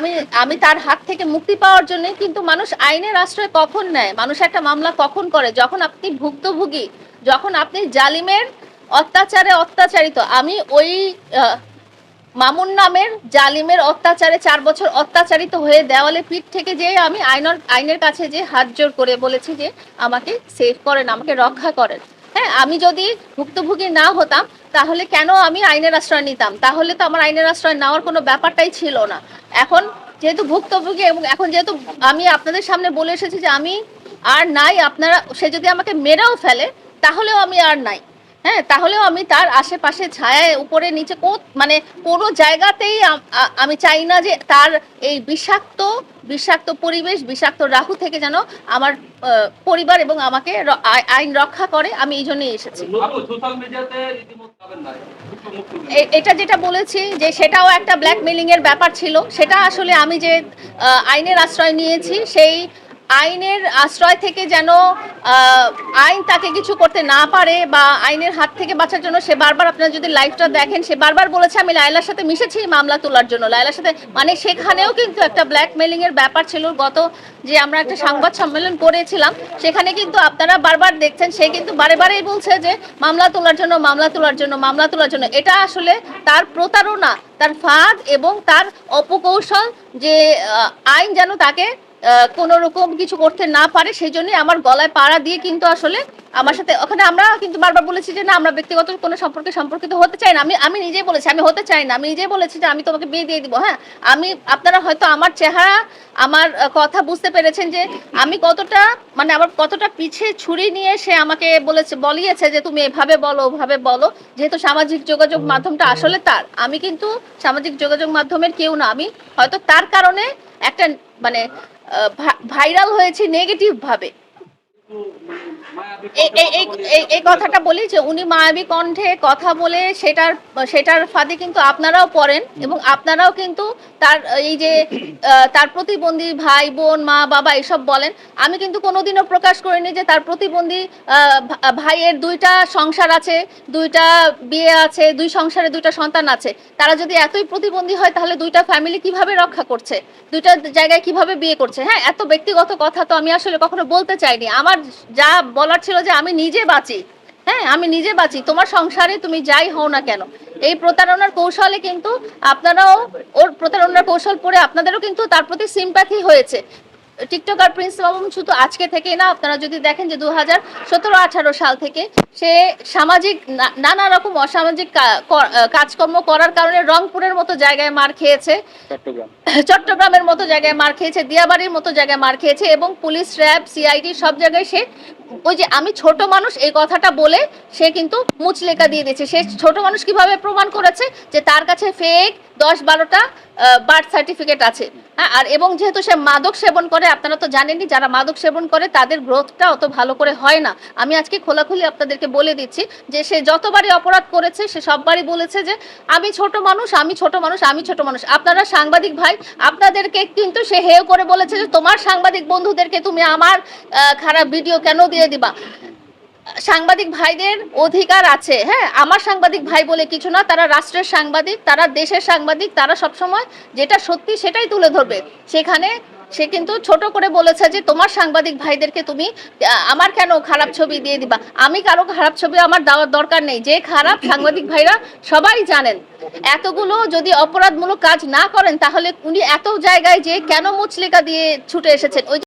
আমি আমি তার হাত থেকে মুক্তি পাওয়ার জন্য কিন্তু মানুষ আইনের আশ্রয় কখন নেয়? মানুষ একটা মামলা কখন করে? যখন আপনি ভুক্তভোগী, যখন আপনি জালিমের অত্যাচারে অত্যাচারিত, আমি ওই মামুন নামের জালিমের অত্যাচারে চার বছর অত্যাচারিত হয়ে দেওয়ালে পিঠ থেকে যে আমি আইনের আইনের কাছে যে হাত জোর করে বলেছি যে আমাকে সেভ করেন, আমাকে রক্ষা করেন। হ্যাঁ আমি যদি ভুক্তভোগী না হতাম, তাহলে কেন আমি আইনের আশ্রয় নিতাম? তাহলে তো আমার আইনের আশ্রয় নেওয়ার কোনো ব্যাপারটাই ছিল না। এখন যেহেতু ভুক্তভোগী এবং এখন যেহেতু আমি আপনাদের সামনে বলে এসেছি যে আমি আর নাই, আপনারা, সে যদি আমাকে মেরেও ফেলে, তাহলেও আমি আর নাই। হ্যাঁ তাহলেও আমি তার আশেপাশে ছায়ায় উপরে নিচে মানে কোনো জায়গাতেই আমি চাই না যে তার এই বিষাক্ত বিষাক্ত পরিবেশ বিষাক্ত রাহু থেকে যেন আমার পরিবার এবং আমাকে আই- আইন রক্ষা করে। আমি এই জন্যই এসেছি। এটা যেটা বলেছি যে সেটাও একটা ব্ল্যাকমেলিং এর ব্যাপার ছিল। সেটা আসলে আমি যে আইনের আশ্রয় নিয়েছি সেই আইনের আশ্রয় থেকে যেন আইন তাকে কিছু করতে না পারে বা আইনের হাত থেকে বাঁচার জন্য সে বারবার আপনারা যদি লাইভটা দেখেন, সে বারবার বলেছে, আমি লায়লার সাথে মিশেছি মামলা তোলার জন্য। লায়লার সাথে মানে সেখানেও কিন্তু একটা ব্ল্যাকমেলিং এর ব্যাপার ছিল। গত যে আমরা একটা সংবাদ সম্মেলন করেছিলাম, সেখানে কিন্তু আপনারা বারবার দেখছেন, সে কিন্তু বারে বারেই বলছে যে, মামলা তোলার জন্য, মামলা তোলার জন্য, মামলা তোলার জন্য। এটা আসলে তার প্রতারণা, তার ফাঁদ এবং তার অপকৌশল যে আইন যেন তাকে কোনো রকম কিছু করতে না পারে সেই জন্যই আমার গলায় পাড়া দিয়ে কিন্তু আসলে আমার সাথে ওখানে আমরা কিন্তু বারবার বলেছি যে না আমরা ব্যক্তিগত কোনো সম্পর্কে সম্পর্কিত হতে চাই না। আমি আমি নিজেই বলেছি আমি হতে চাই না। আমি নিজেই বলেছি যে আমি তোমাকে বিয়ে দিয়ে দিব হ্যাঁ? আমি আপনারা হয়তো আমার চেহারা আমার কথা বুঝতে পেরেছেন যে আমি কতটা মানে আমার কতটা পিছে ছুরি নিয়ে সে আমাকে বলেছে বলিয়েছে যে তুমি এভাবে বলো ওভাবে বলো। যেহেতু সামাজিক যোগাযোগ মাধ্যমটা আসলে তার। আমি কিন্তু সামাজিক যোগাযোগ মাধ্যমের কেউ না। আমি হয়তো তার কারণে একটা মানে ভাইরাল হয়েছে নেগেটিভ ভাবে। এই- কথাটা বলি যে উনি মায়াবী কণ্ঠে কথা বলে সেটার সেটার ফাঁদে কিন্তু আপনারাও পড়েন এবং আপনারাও কিন্তু তার, এই যে তার প্রতিবন্ধী ভাই, বোন, মা, বাবা এসব বলেন। আমি কিন্তু কোনোদিনও প্রকাশ করিনি যে তার প্রতিবন্ধী ভাইয়ের দুইটা সংসার আছে, দুইটা বিয়ে আছে, দুই সংসারে দুইটা সন্তান আছে। তারা যদি এতই প্রতিবন্ধী হয় তাহলে দুইটা ফ্যামিলি কীভাবে রক্ষা করছে? দুইটা জায়গায় কীভাবে বিয়ে করছে? হ্যাঁ এত ব্যক্তিগত কথা তো আমি আসলে কখনো বলতে চাইনি। আমার যা বলার ছিল যে আমি নিজে বাঁচি। হ্যাঁ আমি নিজে বাঁচি। তোমার সংসারে তুমি যাই হও না কেন, এই প্রতারণার কৌশলে কিন্তু আপনারাও, ওর প্রতারণার কৌশল পড়ে আপনাদেরও কিন্তু তার প্রতি সিম্প্যাথি হয়েছে। টিকটকার প্রিন্স মামুন শুধু আজকে থেকেই না আপনারা যদি দেখেন যে দু হাজার সতেরো আঠারো সাল থেকে সে সামাজিক নানা রকম অসামাজিক কাজকর্ম করার কারণে রংপুরের মতো জায়গায় মার খেয়েছে। চট্টগ্রামের মতো জায়গায় মার খেয়েছে দিয়াবাড়ির মতো জায়গায় মার খেয়েছে এবং পুলিশ র্যাব সিআইডি সব জায়গায় সে ওই যে আমি ছোট মানুষ এই কথাটা বলে সে কিন্তু মুচলেকা দিয়ে দিয়েছে। সে ছোট মানুষ কীভাবে প্রমাণ করেছে? যে তার কাছে ফেক দশ বারোটা বার্থ সার্টিফিকেট আছে। হ্যাঁ আর এবং যেহেতু সে মাদক সেবন করে, আপনারা তো জানেনই, যারা মাদক সেবন করে, তাদের গ্রোথটা অত ভালো করে হয় না। আমি আজকে খোলাখুলি আপনাদেরকে বলে দিচ্ছি যে, সে যতবারই অপরাধ করেছে, সে সববারই বলেছে যে, আমি ছোট মানুষ, আমি ছোট মানুষ, আমি ছোট মানুষ। আপনারা সাংবাদিক ভাই, আপনাদেরকে কিন্তু সে হেয় করে বলেছে যে, তোমার সাংবাদিক বন্ধুদেরকে তুমি আমার খারাপ ভিডিও কেন দিয়ে দিবা? সাংবাদিক ভাইদের অধিকার আছে হ্যাঁ? আমার সাংবাদিক ভাই বলে কিছু না, তারা রাষ্ট্রের সাংবাদিক, তারা দেশের সাংবাদিক, তারা সবসময় যেটা সত্যি সেটাই তুলে ধরবে। সেখানে সে কিন্তু ছোট করে বলেছে যে, তোমার সাংবাদিক ভাইদেরকে তুমি আমার কেন খারাপ ছবি দিয়ে দিবা? আমি কারও খারাপ ছবি আমার দেওয়ার দরকার নেই। যে খারাপ সাংবাদিক ভাইরা সবাই জানেন। এতগুলো যদি অপরাধমূলক কাজ না করেন, তাহলে উনি এত জায়গায় যে কেন মুচলেকা দিয়ে ছুটে এসেছেন? ওই